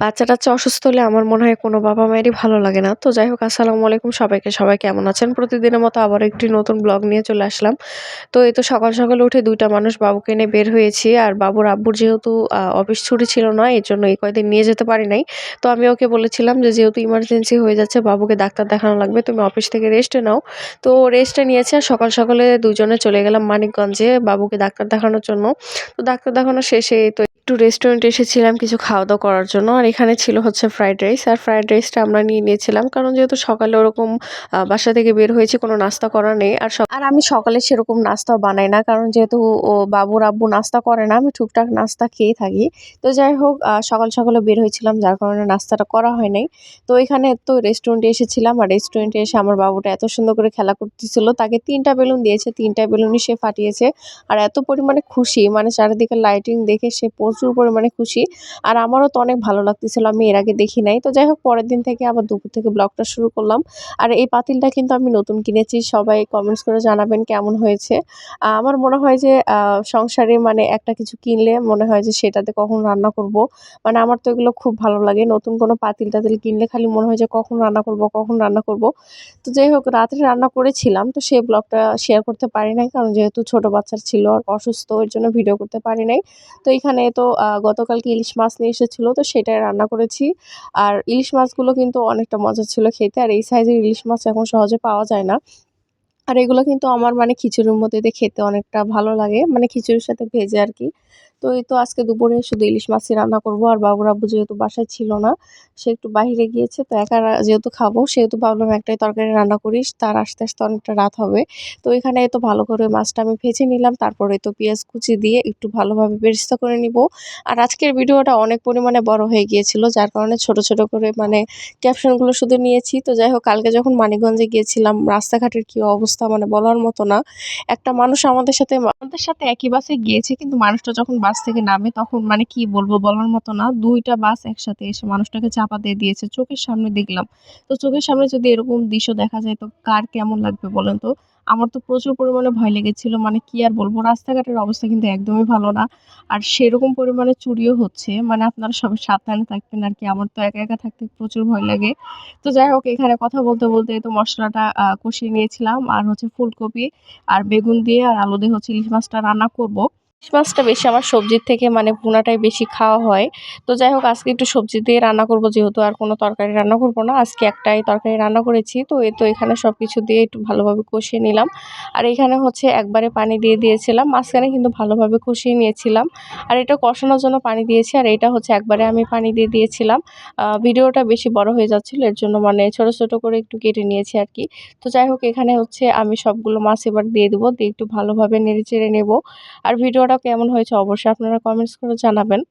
বাচ্চা টাচ্চা অসুস্থ হলে আমার মনে হয় কোনো বাবা মায়েরই ভালো লাগে না। তো যাই হোক আসসালামু আলাইকুম সবাইকে। সবাই কেমন আছেন? প্রতিদিনের মতো আবার একটি নতুন ব্লগ নিয়ে চলে আসলাম। তো এই তো সকাল, সকাল উঠে দুইটা মানুষ বাবুকে নিয়ে বের হয়েছি। আর বাবুর আব্বুর যেহেতু অফিস ছুটি ছিল না এজন্য এই কয়দিন নিয়ে যেতে পারি নাই। তো আমি ওকে বলেছিলাম যে যেহেতু ইমার্জেন্সি হয়ে যাচ্ছে বাবুকে ডাক্তার দেখানো লাগবে তুমি অফিস থেকে রেস্টে নাও। তো রেস্টে নিয়েছে আর সকাল সকালে দুজনে চলে গেলাম মানিকগঞ্জে বাবুকে ডাক্তার দেখানোর জন্য। তো ডাক্তার দেখানো শেষে তো একটু রেস্টুরেন্টে এসেছিলাম কিছু খাওয়া-দাওয়া করার জন্য। আর এখানে ছিল হচ্ছে ফ্রাইড রাইস। আর ফ্রাইড রাইসটা আমরা নিয়ে নিয়েছিলাম। কারণ যেহেতু সকালে ওরকম বাসা থেকে বের হয়েছি কোনো নাস্তা করা নেই। আর আর আমি সকালে সেরকম নাস্তাও বানাই না। কারণ যেহেতু ও বাবুর আব্বু নাস্তা করে না, আমি টুকটাক নাস্তা খেয়ে থাকি। তো যাই হোক সকাল, সকালে বের হয়েছিলাম যার কারণে নাস্তাটা করা হয় নাই। তো এখানে তো রেস্টুরেন্টে এসেছিলাম। আর রেস্টুরেন্টে এসে আমার বাবুটা এত সুন্দর করে খেলা করতেছিল। তাকে ৩ টা বেলুন দিয়েছে। ৩ টা বেলুনই সে ফাটিয়েছে। আর এত পরিমাণে খুশি মানে চারিদিকে লাইটিং দেখে সে প্রচুর পরিমাণে খুশি। আর আমারও তো অনেক ভালো লাগতেছিল। আমি এর আগে দেখি নাই। তো যাই হোক পরের দিন থেকে আবার দুপুর থেকে ব্লগটা শুরু করলাম। আর এই পাতিলটা কিন্তু আমি নতুন কিনেছি। সবাই কমেন্টস করে জানাবেন কেমন হয়েছে। আমার মনে হয় যে সংসারে মানে একটা কিছু কিনলে মনে হয় যে সেটাতে কখন রান্না করব। মানে আমার তো এগুলো খুব ভালো লাগে। নতুন কোনো পাতিল-টাতিল কিনলে খালি মনে হয় যে কখন রান্না করব, কখন রান্না করব। তো যাই হোক রাত্রে রান্না করেছিলাম। তো সেই ব্লগটা শেয়ার করতে পারি নাই। কারণ যেহেতু ছোট বাচ্চার ছিল আর অসুস্থ এর জন্য ভিডিও করতে পারি নাই। তো এখানে তো গতকালকে ইলিশ মাছ নিয়ে এসেছিল। তো সেটাই রান্না করেছি। আর ইলিশ মাছগুলো কিন্তু অনেকটা মজা ছিল খেতে। আর এই সাইজের ইলিশ মাছ এখন সহজে পাওয়া যায় না। আর এগুলো কিন্তু আমার মানে খিচুড়ির মধ্যে দিয়ে খেতে অনেকটা ভালো লাগে। মানে খিচুড়ির সাথে ভেজে আর কি তো এই তো আজকে দুপুরে শুধু ইলিশ মাছই রান্না করব। আর বাবুর আব্বু যেহেতু বাসায় ছিল না, সে একটু বাহিরে গিয়েছে। তো একা যেহেতু খাব সেহেতু ভাবলাম একটাই তরকারি রান্না করিস তার আসতে, আসতে অনেকটা রাত হবে। তো এখানে তো ভালো করে মাছটা আমি ভেজে নিলাম। তারপরে তো পেঁয়াজ কুচি দিয়ে একটু ভালোভাবে বেরেস্তা করে নিব। আর আজকের ভিডিওটা অনেক পরিমাণে বড় হয়ে গিয়েছিল। যার কারণে ছোট, ছোট করে মানে ক্যাপশনগুলো শুধু নিয়েছি। তো যাই হোক কালকে যখন মানিকগঞ্জে গিয়েছিলাম রাস্তাঘাটের কী অবস্থা মানে বলার মতো না। একটা মানুষ আমাদের সাথে আমাদের সাথে একই বাসে গিয়েছে, কিন্তু মানুষটা যখন বাস থেকে নামে তখন মানে কি বলব বলার মতো না। দুইটা বাস একসাথে এসে মানুষটাকে চাপা দিয়ে দিয়েছে। চোখের সামনে দেখলাম। তো চোখের সামনে যদি এরকম দৃশ্য দেখা যায়, তো কার কেমন লাগবে বলেন তো? আমার তো প্রচুর পরিমাণে ভয় লেগেছিল। মানে কি আর বলব রাস্তাঘাটের অবস্থা কিন্তু একদমই ভালো না। আর সেরকম পরিমাণে চুরিও হচ্ছে। মানে আপনারা সবাই সাবধানে থাকবেন আর কি আমার তো একা, একা থাকতে প্রচুর ভয় লাগে। তো যাই হোক এখানে কথা বলতে, বলতে তো মশলাটা কষিয়ে নিয়েছিলাম। আর হচ্ছে ফুলকপি আর বেগুন দিয়ে আর আলু দিয়ে হচ্ছে ইলিশ মাছটা রান্না করব। ইলিশ মাছটা বেশি আমার সবজির থেকে মানে ভুনাটাই বেশি খাওয়া হয়। তো যাই হোক আজকে একটু সবজি দিয়ে রান্না করব যেহেতু আর কোনো তরকারি রান্না করব না। আজকে একটাই তরকারি রান্না করেছি। তো এ তো এখানে সব কিছু দিয়ে একটু ভালোভাবে কষিয়ে নিলাম। আর এখানে হচ্ছে একবারে পানি দিয়ে দিয়েছিলাম। মাঝখানে কিন্তু ভালোভাবে কষিয়ে নিয়েছিলাম। আর এটা কষানোর জন্য পানি দিয়েছি। আর এটা হচ্ছে একবারে আমি পানি দিয়ে দিয়েছিলাম। ভিডিওটা বেশি বড় হয়ে যাচ্ছিল। এর জন্য মানে ছোট, ছোট করে একটু কেটে নিয়েছি আর কি তো যাই হোক এখানে হচ্ছে আমি সবগুলো মাছ এবার দিয়ে দেবো দিয়ে একটু ভালোভাবে নেড়ে চেড়ে নেব আর ভিডিওটা কেমন হয়েছে অবশ্যই আপনারা কমেন্টস করে জানাবেন।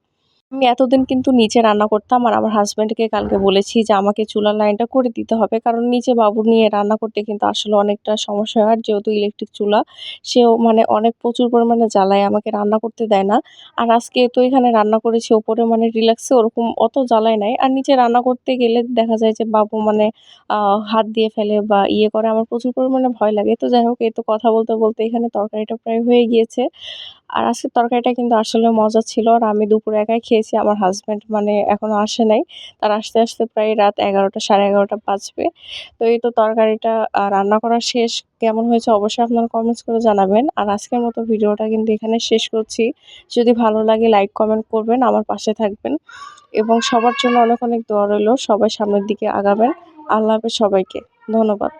আমি এতদিন কিন্তু নিচে রান্না করতাম আর আমার হাজব্যান্ডকে কালকে বলেছি যে আমাকে চুলার লাইনটা করে দিতে হবে। কারণ নিচে বাবু নিয়ে রান্না করতে কিন্তু আসলে অনেকটা সমস্যা হয়। আর যেহেতু ইলেকট্রিক চুলা, সেও মানে অনেক প্রচুর পরিমাণে জ্বালায়, আমাকে রান্না করতে দেয় না। আর আজকে তো এখানে রান্না করেছি, ওপরে মানে রিল্যাক্সে ওরকম অত জ্বালায় নাই। আর নিচে রান্না করতে গেলে দেখা যায় যে বাবু মানে হাত দিয়ে ফেলে বা ইয়ে করে, আমার প্রচুর পরিমাণে ভয় লাগে। তো যাই হোক, এই তো কথা বলতে বলতে এখানে তরকারিটা প্রায় হয়ে গিয়েছে। আর আজকের তরকারিটা কিন্তু আসলে মজা ছিল আর আমি দুপুরে একাই খেয়েছি, আমার হাজব্যান্ড মানে এখনও আসে নাই। তার আসতে আসতে প্রায় রাত এগারোটা, সাড়ে এগারোটা বাজবে। তো এই তো তরকারিটা রান্না করা শেষ। কেমন হয়েছে অবশ্যই আপনারা কমেন্টস করে জানাবেন। আর আজকের মতো ভিডিওটা কিন্তু এখানে শেষ করছি। যদি ভালো লাগে লাইক কমেন্ট করবেন, আমার পাশে থাকবেন। এবং সবার জন্য অনেক অনেক দোয়া রইল। সবাই সামনের দিকে আগাবেন। আল্লাহ হাফেজ সবাইকে। ধন্যবাদ।